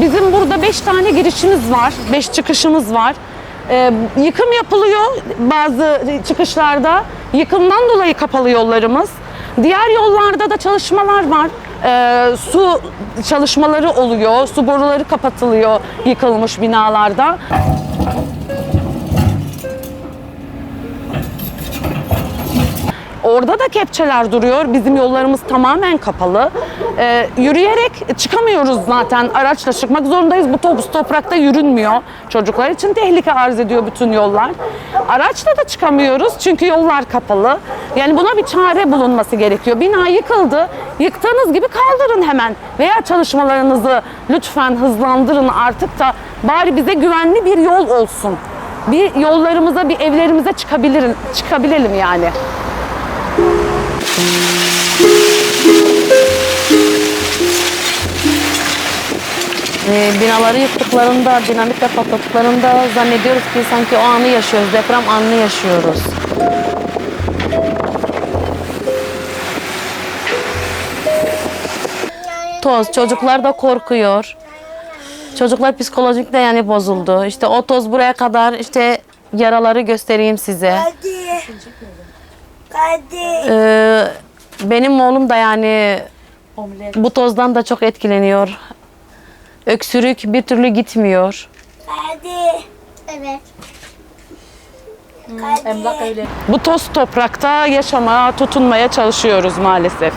Bizim burada beş tane girişimiz var, beş çıkışımız var. Ee, yıkım yapılıyor bazı çıkışlarda. Yıkımdan dolayı kapalı yollarımız. Diğer yollarda da çalışmalar var. Ee, su çalışmaları oluyor, su boruları kapatılıyor yıkılmış binalarda. Orada da kepçeler duruyor. Bizim yollarımız tamamen kapalı. Ee, yürüyerek çıkamıyoruz zaten. Araçla çıkmak zorundayız. Bu top, toprakta yürünmüyor. Çocuklar için tehlike arz ediyor bütün yollar. Araçla da çıkamıyoruz çünkü yollar kapalı. Yani buna bir çare bulunması gerekiyor. Bina yıkıldı. Yıktığınız gibi kaldırın hemen. Veya çalışmalarınızı lütfen hızlandırın artık da bari bize güvenli bir yol olsun. Bir yollarımıza, bir evlerimize çıkabilirim, çıkabilelim yani. Ee, binaları yıktıklarında, dinamitle patlattıklarında zannediyoruz ki sanki o anı yaşıyoruz, deprem anını yaşıyoruz. Toz, çocuklar da korkuyor. Çocuklar psikolojik de yani bozuldu. İşte o toz buraya kadar işte yaraları göstereyim size. Hadi. Hadi. Ee, benim oğlum da yani bu tozdan da çok etkileniyor. Öksürük bir türlü gitmiyor. Hadi. Evet. Hadi. Bu toz toprakta yaşamaya, tutunmaya çalışıyoruz maalesef.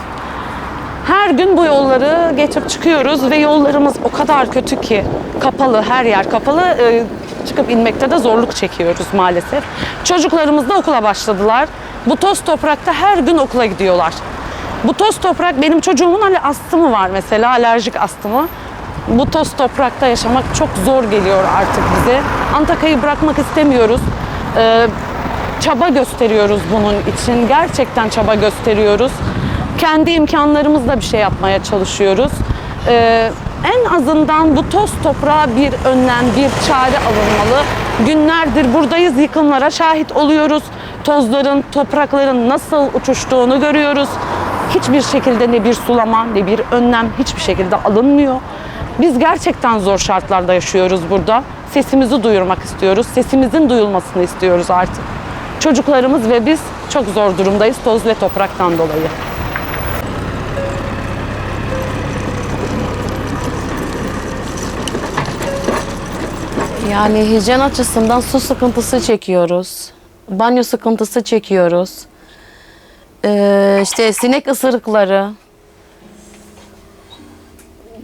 Her gün bu yolları geçip çıkıyoruz ve yollarımız o kadar kötü ki kapalı, her yer kapalı. Ee, çıkıp inmekte de zorluk çekiyoruz maalesef. Çocuklarımız da okula başladılar. Bu toz toprakta her gün okula gidiyorlar. Bu toz toprak, benim çocuğumun hani astımı var mesela, alerjik astımı. Bu toz toprakta yaşamak çok zor geliyor artık bize. Antakya'yı bırakmak istemiyoruz. Ee, çaba gösteriyoruz bunun için. Gerçekten çaba gösteriyoruz. Kendi imkanlarımızla bir şey yapmaya çalışıyoruz. Ee, en azından bu toz toprağa bir önlem, bir çare alınmalı. Günlerdir buradayız, yıkımlara şahit oluyoruz. Tozların, toprakların nasıl uçuştuğunu görüyoruz. Hiçbir şekilde ne bir sulama, ne bir önlem hiçbir şekilde alınmıyor. Biz gerçekten zor şartlarda yaşıyoruz burada. Sesimizi duyurmak istiyoruz. Sesimizin duyulmasını istiyoruz artık. Çocuklarımız ve biz çok zor durumdayız toz ve topraktan dolayı. Yani hijyen açısından su sıkıntısı çekiyoruz. Banyo sıkıntısı çekiyoruz. Ee, işte sinek ısırıkları.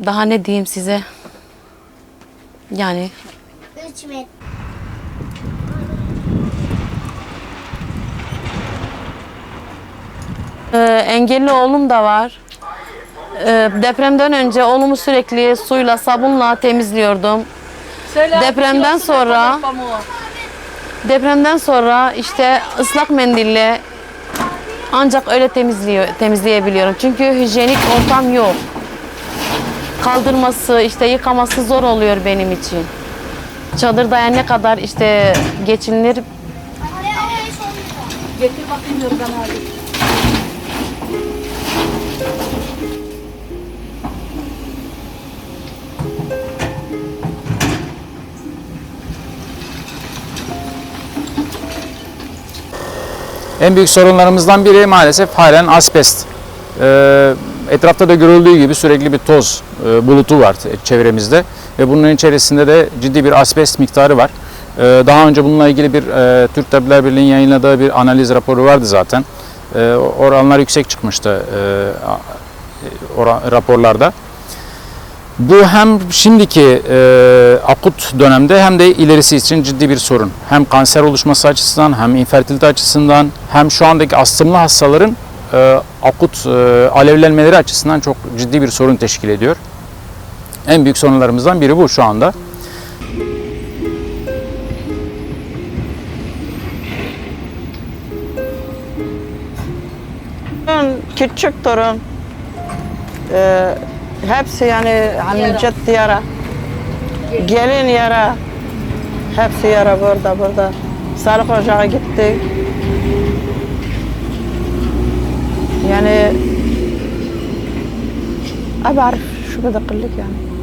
Daha ne diyeyim size? Yani Üç metre. Ee, engelli oğlum da var. Ee, depremden önce oğlumu sürekli suyla, sabunla temizliyordum. Depremden sonra depremden sonra işte ıslak mendille ancak öyle temizliyor, temizleyebiliyorum. Çünkü hijyenik ortam yok. Kaldırması, işte yıkaması zor oluyor benim için. Çadırda yani ne kadar işte geçinilir En büyük sorunlarımızdan biri maalesef halen asbest. Ee, etrafta da görüldüğü gibi sürekli bir toz e, bulutu var çevremizde ve bunun içerisinde de ciddi bir asbest miktarı var. Ee, daha önce bununla ilgili bir e, Türk Tabipler Birliği'nin yayınladığı bir analiz raporu vardı zaten. Ee, oranlar yüksek çıkmıştı e, raporlarda. Bu hem şimdiki e, akut dönemde hem de ilerisi için ciddi bir sorun. Hem kanser oluşması açısından hem infertilite açısından hem şu andaki astımlı hastaların e, akut e, alevlenmeleri açısından çok ciddi bir sorun teşkil ediyor. En büyük sorunlarımızdan biri bu şu anda. Küçük torun. Ee, Hepsi yani hani ciddi yara. yara. Gelin yara. Hepsi yara burada burada. Sarık ocağa gitti. Yani abarif şu kadar kıllık yani.